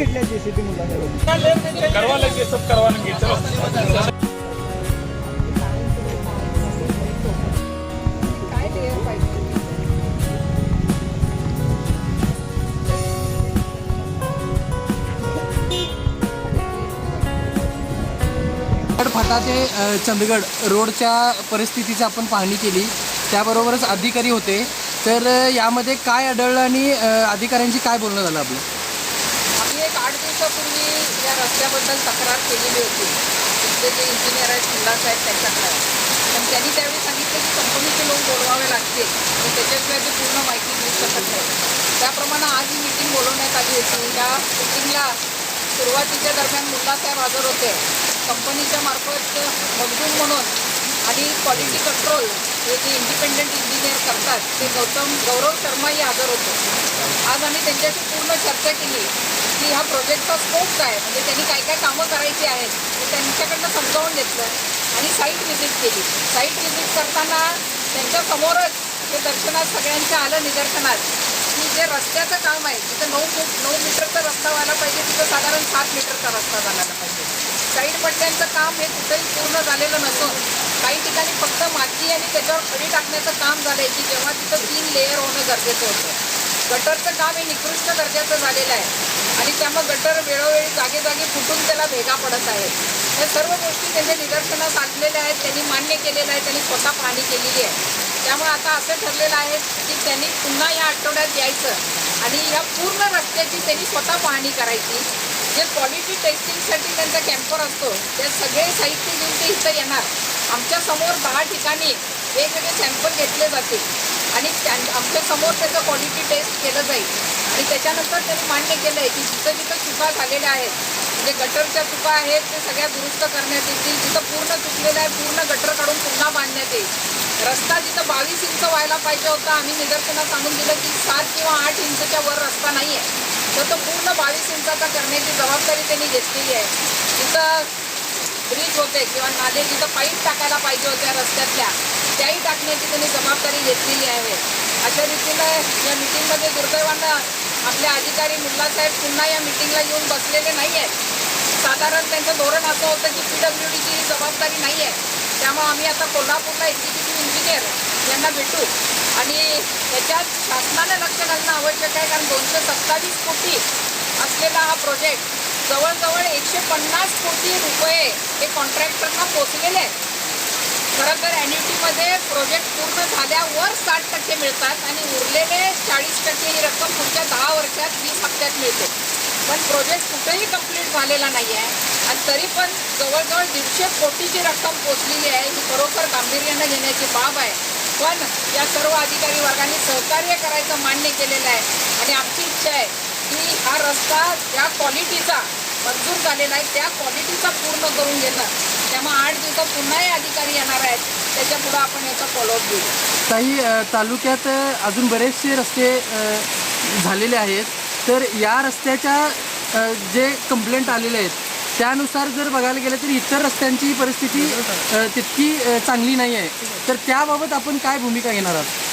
घेतल्या जेसीबी मुलांकडून. करवा लगे सब करवा लेंगे चलो. काय लेअर पाहिजे फाटा ते चंदगड रोडच्या परिस्थितीची आपण पाहणी केली. त्याबरोबरच अधिकारी होते. तर यामध्ये काय आढळलं आणि अधिकाऱ्यांची काय बोलणं झालं आपलं? मी एक आठ दिवसापूर्वी या रस्त्याबद्दल तक्रार केलेली होती. तिथले जे इंजिनियर आहेत मुला साहेब त्यांच्याकडे. पण त्यांनी त्यावेळी सांगितलं की कंपनीचे लोक बोलवावे लागतील. आणि त्याच्याशिवाय ते पूर्ण माहिती देऊ शकत नाही त्याप्रमाणे आज ही मीटिंग बोलवण्यात आली होती. या मीटिंगला सुरुवातीच्या दरम्यान मुल्ला साहेब हजर होते. कंपनीच्या मार्फत मजदूर म्हणून आणि क्वालिटी कंट्रोल हे जे इंडिपेंडंट इंजिनियर करतात ते गौतम गौरव शर्माही हजर होते. आज आम्ही त्यांच्याशी पूर्ण चर्चा केली. की ह्या प्रोजेक्टचा स्कोप काय म्हणजे त्यांनी काय काय कामं करायची आहेत ते त्यांच्याकडनं समजावून घेतलं आणि साईट व्हिजिट केली. साईट व्हिजिट करताना त्यांच्यासमोरच ते दर्शनात सगळ्यांच्या आलं निदर्शनात. की जे रस्त्याचं काम आहे तिथं नऊ फूट नऊ मीटरचा रस्ता व्हायला पाहिजे तिथं साधारण सात मीटरचा रस्ता झाला पाहिजे. साईड पट्ट्यांचं काम हे कुठेही पूर्ण झालेलं नसून काही ठिकाणी फक्त माती आणि त्याच्यावर खडी टाकण्याचं काम झालं आहे की जेव्हा तिथं तीन लेअर होणं गरजेचं होतं. गटरचं काम हे निकृष्ट दर्जाचं झालेलं आहे. आणि त्यामुळे गटर वेळोवेळी जागे जागी फुटून त्याला भेगा पडत आहेत या सर्व गोष्टी त्यांच्या निदर्शनास आणलेल्या आहेत. त्यांनी मान्य केलेलं आहे. त्यांनी स्वतः पाहणी केलेली आहे. त्यामुळे आता असं ठरलेलं आहे की त्यांनी पुन्हा या आठवड्यात यायचं आणि या पूर्ण रस्त्याची त्यांनी स्वतः पाहणी करायची. जे क्वालिटी टेस्टिंगसाठी त्यांचा कॅम्पर असतो ते सगळे साहित्य घेऊन ते इथं येणार. आमच्यासमोर दहा ठिकाणी वेगवेगळे सॅम्पल घेतले जातील. आणि त्या आमच्यासमोर त्याचं क्वालिटी टेस्ट केलं जाईल. आणि त्याच्यानंतर त्यांनी मान्य केलं आहे की जिथं जिथं चुका झालेल्या आहेत म्हणजे गटरच्या चुका आहेत ते सगळ्या दुरुस्त करण्यात येतील. जिथं पूर्ण चुकलेलं आहे पूर्ण गटर काढून पुन्हा बांधण्यात येईल. रस्ता जिथं बावीस इंच व्हायला पाहिजे होता आम्ही निदर्शनात सांगून दिलं की सात किंवा आठ इंचच्या वर रस्ता नाही आहे तर तो पूर्ण बावीस इंचाचा करण्याची जबाबदारी त्यांनी घेतलेली आहे. तिथं ब्रिज होते किंवा नाले जिथं पाईप टाकायला पाहिजे होत्या रस्त्यातल्या त्याही टाकण्याची त्यांनी जबाबदारी घेतलेली आहे. अशा रीतीनं या मिटिंगमध्ये दुर्दैवानं आपले अधिकारी मुल्लासाहेब पुन्हा या मिटिंगला येऊन बसलेले नाही आहेत साधारण त्यांचं धोरण असं होतं की पी डब्ल्यू डीची ही जबाबदारी नाही आहे त्यामुळे आम्ही आता कोल्हापूरला एक्झिक्युटिव्ह इंजिनियर यांना भेटू. आणि याच्यात शासनानं लक्ष घालणं आवश्यक आहे कारण दोनशे सत्तावीस कोटी असलेला हा प्रोजेक्ट जवळजवळ एकशे पन्नास कोटी रुपये हे कॉन्ट्रॅक्टरना पोचलेले आहेत. खरं तर ॲन्युटीमध्ये प्रोजेक्ट पूर्ण झाल्यावर साठ टक्के मिळतात आणि उरलेले चाळीस टक्के ही रक्कम पुढच्या दहा वर्षात वीस हप्त्यात मिळते. पण प्रोजेक्ट कुठेही कंप्लीट झालेला नाही आहे आणि तरी पण जवळजवळ दीडशे कोटीची रक्कम पोचलेली आहे ही खरोखर गांभीर्यानं घेण्याची बाब आहे. पण या सर्व अधिकारी वर्गाने सहकार्य करायचं मान्य केलेलं आहे आणि आमची इच्छा आहे की हा रस्ता ज्या क्वालिटीचा मंजूर झालेला आहे त्या क्वालिटीचा पूर्ण करून घेणार त्यामुळे आठ दिवसात पुन्हा हे अधिकारी येणार आहेत. त्याच्यापुढं आपण याचा फॉलोअप घेऊ. काही तालुक्यात अजून बरेचसे रस्ते झालेले आहेत. तर या रस्त्याच्या जे कंप्लेंट आलेले आहेत त्यानुसार जर बघायला गेलं तर इतर रस्त्यांची परिस्थिती तितकी चांगली नाही आहे. तर त्याबाबत आपण काय भूमिका घेणार आहात?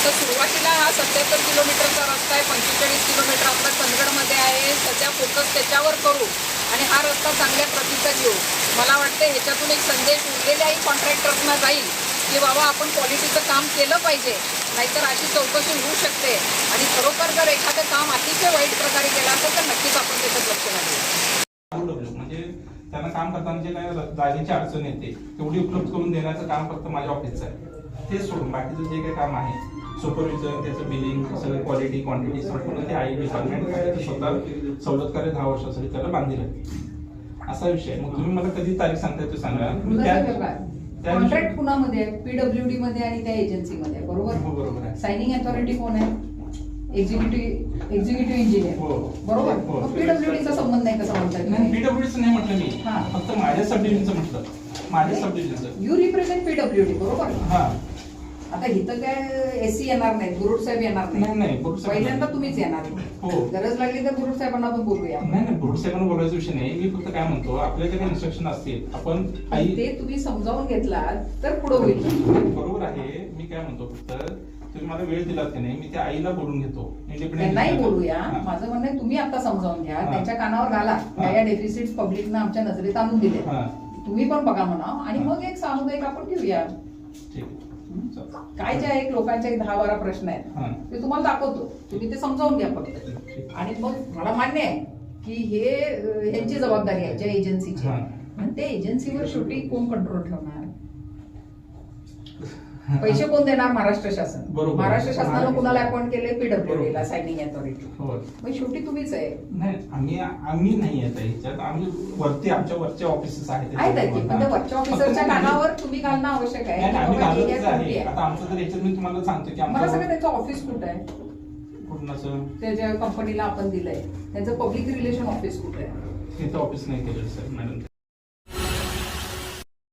आता सुरुवातीला हा सत्याहत्तर किलोमीटरचा रस्ता आहे पंचेचाळीस किलोमीटर आपला चंदगडमध्ये आहे. सध्या फोकस त्याच्यावर करू आणि हा रस्ता चांगल्या प्रतीचा घेऊ. मला वाटतं ह्याच्यातून एक संदेश उरलेल्याही कॉन्ट्रॅक्टर्सना जाईल की बाबा आपण क्वालिटीचं काम केलं पाहिजे नाहीतर अशी चौकशी होऊ शकते. आणि खरोखर जर एखादं काम अतिशय वाईट प्रकारे केलं असेल तर नक्कीच आपण त्याच्यात लक्ष घालू. म्हणजे त्यांना काम करताना जे काही जागेची अडचण येते तेवढी उपलब्ध करून देण्याचं काम फक्त माझ्या ऑफिसचं आहे. ते सोडून बाकीचं जे काही काम आहे सुपरविजन त्याचं बिलिंग सगळं क्वालिटी क्वांटिटी संपूर्ण ते आई डिपार्टमेंट स्वतः सवलतकारी दहा वर्षासाठी त्याला बांधलेलं आहे. असा विषय. मग तुम्ही मला कधी तारीख सांगताय ते सांगा. कॉन्ट्रॅक्ट कुणामध्ये आहे? पीडब्ल्यूडी मध्ये आणि त्या एजन्सीमध्ये आहे हो, बरोबर बरोबर आहे. सायनिंग अथॉरिटी कोण आहे? एक्झिक्युटिव्ह एक्झिक्युटिव्ह इंजिनियर हो. बरोबर? हो. पीडब्ल्यूडीचा संबंध आहे कसं म्हणताय नाही तुम्ही पीडब्ल्यूडीचं नाही म्हटलं मी. हा. फक्त माझ्या सब डिव्हिजनचं म्हटलं. माझ्या सब डिव्हिजनचं यू रिप्रेझेंट पीडब्ल्यूडी बरोबर? हा. आता इथं काय एसी येणार नाही गुरुड साहेब येणार नाही, नाही, पहिल्यांदा नाही. तुम्हीच येणार. हो. गरज लागली तर गुरुड साहेबांना आपण बोलूया. नाही नाही ब्रूट सेवन बोलायचा विषय नाही. मी फक्त काय म्हणतो आपल्या काही इन्स्ट्रक्शन असतील. आपण ते तुम्ही समजावून घेतलात तर पुढे होईल. बरोबर आहे. मी काय म्हणतो फक्त तुम्ही मला वेळ दिलात की नाही मी त्या आईला बोलून घेतो. इंडिपेंडेंट त्यांनाही बोलूया. माझं म्हणणं आहे तुम्ही आता समजावून घ्या. त्यांच्या कानावर घाला. हा. या डेफिसिट पब्लिकनं आमच्या नजरेत आणून दिले तुम्ही पण बघा म्हणा आणि. मग एक सामुदायिक आपण चालेल. काय जे एक लोकांचे दहा बारा प्रश्न. आहेत ते तुम्हाला दाखवतो. तुम्ही ते समजावून घ्या फक्त. आणि मग मला मान्य आहे की हे अं, ह्यांची जबाबदारी आहे ज्या एजन्सीची. आणि त्या एजन्सीवर शेवटी कोण कंट्रोल ठेवणार? पैसे कोण देणार? महाराष्ट्र शासन. बरोबर. महाराष्ट्र शासनानं कुणाला अपॉइंट केले पीडब्ल्यूडी ला सायनिंग अथॉरिटी हो. मग शेवटी तुम्हीच आहे. नाही आम्ही आम्ही नाही येत ह्याच्यात. आम्ही वरती आमच्या वरचे ऑफिसेस आहेत. आहेत आहे की पण त्या वरच्या ऑफिसरच्या कानावर तुम्ही घालणं आवश्यक आहे. नाही, की आम्ही बाबा ही घालतच आहे आहे. शेवटी आहे. आता आमचं तर याच्यात मी तुम्हाला सांगतो की मला सगळं आमचं त्याचं ऑफिस कुठं आहे? पूर्ण असं त्या ज्या कंपनीला आपण दिलंय. त्यांचं पब्लिक रिलेशन ऑफिस कुठं आहे? तिथं ऑफिस नाही केलं सर मॅडम